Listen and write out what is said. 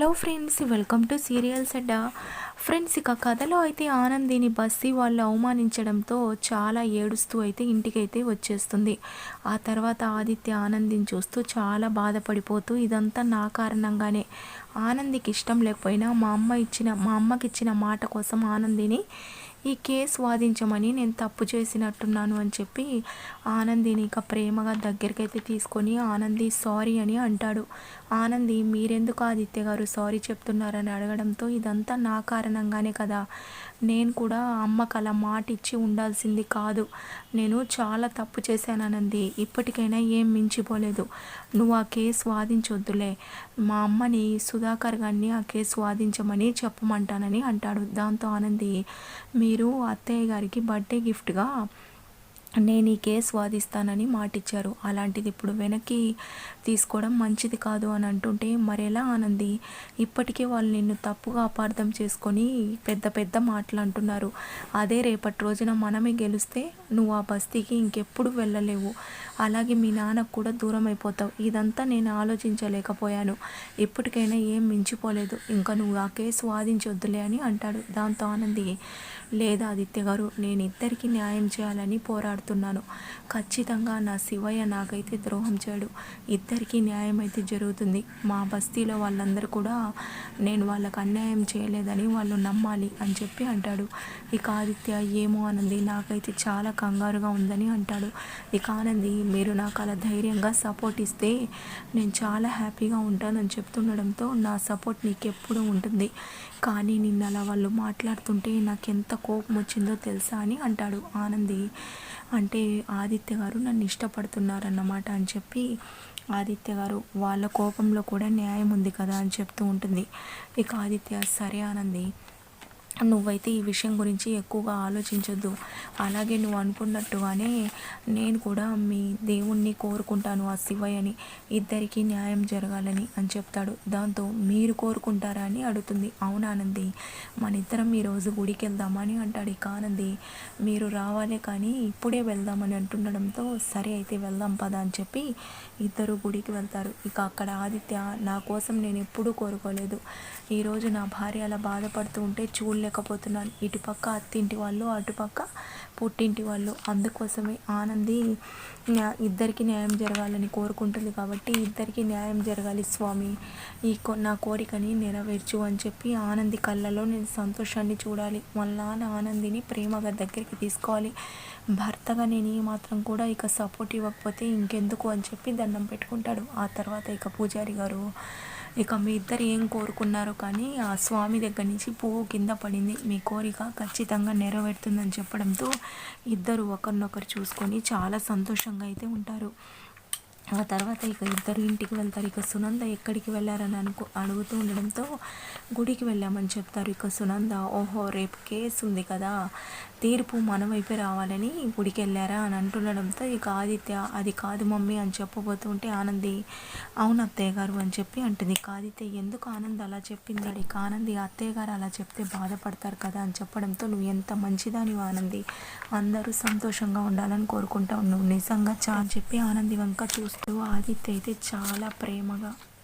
Hello friends welcome to serials Adda friends ఇక కథలో అయితే ఆనందిని బస్సి వాళ్ళు అవమానించడంతో చాలా ఏడుస్తూ అయితే ఇంటికైతే వచ్చేస్తుంది. ఆ తర్వాత ఆదిత్య ఆనందిని చూస్తూ చాలా బాధపడిపోతూ ఇదంతా నా కారణంగానే. ఆనందికి ఇష్టం లేకపోయినా మా అమ్మ ఇచ్చిన మా అమ్మకి ఇచ్చిన మాట కోసం ఆనందిని ఈ కేసు వాదించమని నేను తప్పు చేసినట్టున్నాను అని చెప్పి ఆనందిని ఇక ప్రేమగా దగ్గరికి అయితే తీసుకొని ఆనంది సారీ అని అంటాడు. ఆనంది మీరెందుకు ఆదిత్య గారు సారీ చెప్తున్నారని అడగడంతో ఇదంతా నా కారణంగానే కదా. నేను కూడా అమ్మకు అలా మాట ఇచ్చి ఉండాల్సింది కాదు. నేను చాలా తప్పు చేశాను ఇప్పటికైనా ఏం మించిపోలేదు. నువ్వు ఆ కేసు వాదించొద్దులే. మా అమ్మని సుధాకర్ గారిని ఆ కేసు వాదించమని చెప్పమంటానని అంటాడు. దాంతో ఆనంది మీరు అత్తయ్య గారికి బర్త్డే గిఫ్ట్గా నేను ఈ కేసు వాదిస్తానని మాటిచ్చారు. అలాంటిది ఇప్పుడు వెనక్కి తీసుకోవడం మంచిది కాదు అని అంటుంటే మరెలా ఆనంది? ఇప్పటికే వాళ్ళు నిన్ను తప్పుగా అపార్థం చేసుకొని పెద్ద పెద్ద మాటలు అంటున్నారు. అదే రేపటి రోజున మనమే గెలిస్తే నువ్వు ఆ బస్తీకి ఇంకెప్పుడు వెళ్ళలేవు. అలాగే మీ నాన్నకు కూడా దూరం అయిపోతావు. ఇదంతా నేను ఆలోచించలేకపోయాను. ఇప్పటికైనా ఏం మించిపోలేదు. ఇంకా నువ్వు ఆ కేసు వాదించొద్దులే అని అంటాడు దాంతో ఆనంది లేదా ఆదిత్య గారు నేను ఇద్దరికీ న్యాయం చేయాలని పోరాడు. మాట్లాడుతున్నాను. ఖచ్చితంగా నా శివయ్య నాకైతే ద్రోహం చేయడు. ఇద్దరికీ న్యాయం అయితే జరుగుతుంది. మా బస్తీలో వాళ్ళందరూ కూడా నేను వాళ్ళకు అన్యాయం చేయలేదని వాళ్ళు నమ్మాలి అని చెప్పి అంటాడు. ఇక ఆదిత్య ఏమో అనంది నాకైతే చాలా కంగారుగా ఉందని అంటాడు. ఇక ఆనంది మీరు నాకు అలా ధైర్యంగా సపోర్ట్ ఇస్తే నేను చాలా హ్యాపీగా ఉంటానని చెప్తుండడంతో నా సపోర్ట్ నీకెప్పుడు ఉంటుంది. కానీ నిన్న అలా వాళ్ళు మాట్లాడుతుంటే నాకు ఎంత కోపం వచ్చిందో తెలుసా అని అంటాడు ఆనంది. అంటే ఆదిత్య గారు నన్ను ఇష్టపడుతున్నారన్నమాట అని చెప్పి ఆదిత్య గారు వాళ్ళ కోపంలో కూడా న్యాయం ఉంది కదా అని చెప్తూ ఉంటుంది. ఇక ఆదిత్య సరే ఆనంది నువ్వైతే ఈ విషయం గురించి ఎక్కువగా ఆలోచించొద్దు. అలాగే నువ్వు అనుకున్నట్టుగానే నేను కూడా మీ దేవుణ్ణి కోరుకుంటాను ఆ శివయ్యని ఇద్దరికీ న్యాయం జరగాలని అని చెప్తాడు. దాంతో మీరు కోరుకుంటారా అని అడుగుతుంది. అవునానంది మన ఇద్దరం ఈరోజు గుడికి వెళ్దామని అంటాడు ఇక ఆనంది మీరు రావాలే కానీ ఇప్పుడే వెళ్దామని అంటుండడంతో సరే అయితే వెళ్దాం పద అని చెప్పి ఇద్దరు గుడికి వెళ్తారు. ఇక అక్కడ ఆదిత్య నా కోసం నేను ఎప్పుడూ కోరుకోలేదు. ఈరోజు నా భార్య అలా బాధపడుతూ ఉంటే చేయలేకపోతున్నాను. ఇటుపక్క అత్తింటి వాళ్ళు అటుపక్క పుట్టింటి వాళ్ళు. అందుకోసమే ఆనంది ఇద్దరికి న్యాయం జరగాలని కోరుకుంటుంది కాబట్టి ఇద్దరికి న్యాయం జరగాలి స్వామి. ఈ నా కోరికని నెరవేర్చు అని చెప్పి ఆనంది కళ్ళలో నేను సంతోషాన్ని చూడాలి. వాళ్ళ నాన్న ఆనందిని ప్రేమగా దగ్గరికి తీసుకోవాలి. భర్తగా నేను ఏమాత్రం మాత్రం కూడా ఇక సపోర్ట్ ఇవ్వకపోతే ఇంకెందుకు అని చెప్పి దండం పెట్టుకుంటాడు. ఆ తర్వాత ఇక పూజారి గారు ఇక మీ ఇద్దరు ఏం కోరుకున్నారో కానీ ఆ స్వామి దగ్గర నుంచి పువ్వు కింద పడింది. మీ కోరిక ఖచ్చితంగా నెరవేరుతుందని చెప్పడంతో ఇద్దరు ఒకరినొకరు చూసుకొని చాలా సంతోషంగా అయితే ఉంటారు. ఆ తర్వాత ఇక ఇద్దరు ఇంటికి వెళ్తారు. ఇక సునంద ఎక్కడికి వెళ్ళారని అనుకో అడుగుతూ ఉండడంతో గుడికి వెళ్ళామని చెప్తారు. ఇక సునంద ఓహో రేపు కేసు ఉంది కదా తీర్పు మన వైపే రావాలని గుడికి వెళ్ళారా అని అంటుండడంతో ఇక ఆదిత్య అది కాదు మమ్మీ అని చెప్పబోతుంటే ఆనంది అవును అత్తయ్య గారు అని చెప్పి అంటుంది. ఇక ఆదిత్య ఎందుకు ఆనంద్ అలా చెప్పింది? ఇక ఆనంది అత్తయ్య గారు అలా చెప్తే బాధపడతారు కదా అని చెప్పడంతో నువ్వు ఎంత మంచిదాని ఆనంది? అందరూ సంతోషంగా ఉండాలని కోరుకుంటావు నువ్వు నిజంగా చా చెప్పి ఆనంది వంక చూస్తూ ఆదిత్య అయితే చాలా ప్రేమగా